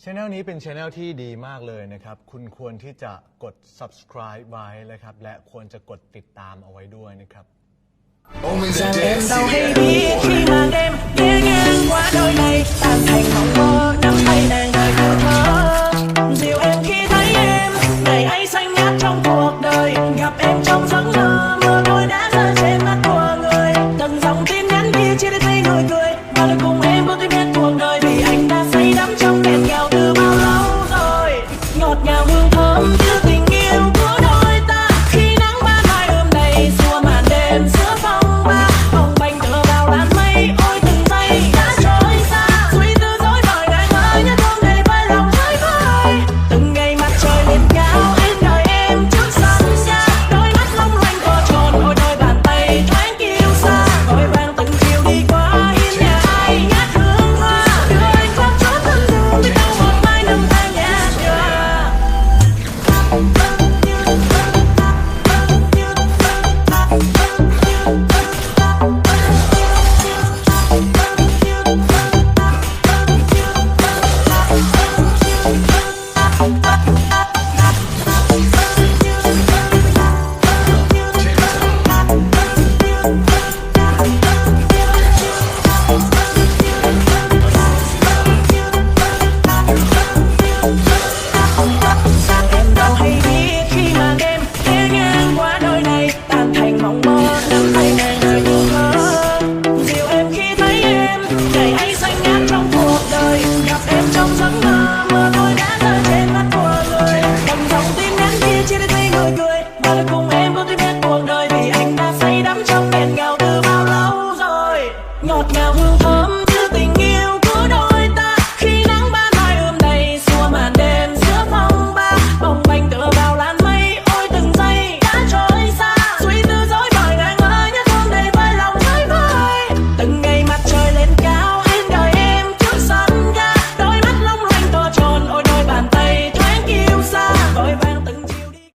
ช anel นี้เป็นช anel ที่ดีมากเลยนะครับ คุณควรที่จะกด subscribe ไว้นะครับ และควรจะกดติดตามเอาไว้ด้วยนะครับเราคงไ่มเ่อกไดัน้ Let's feeling all good, lalo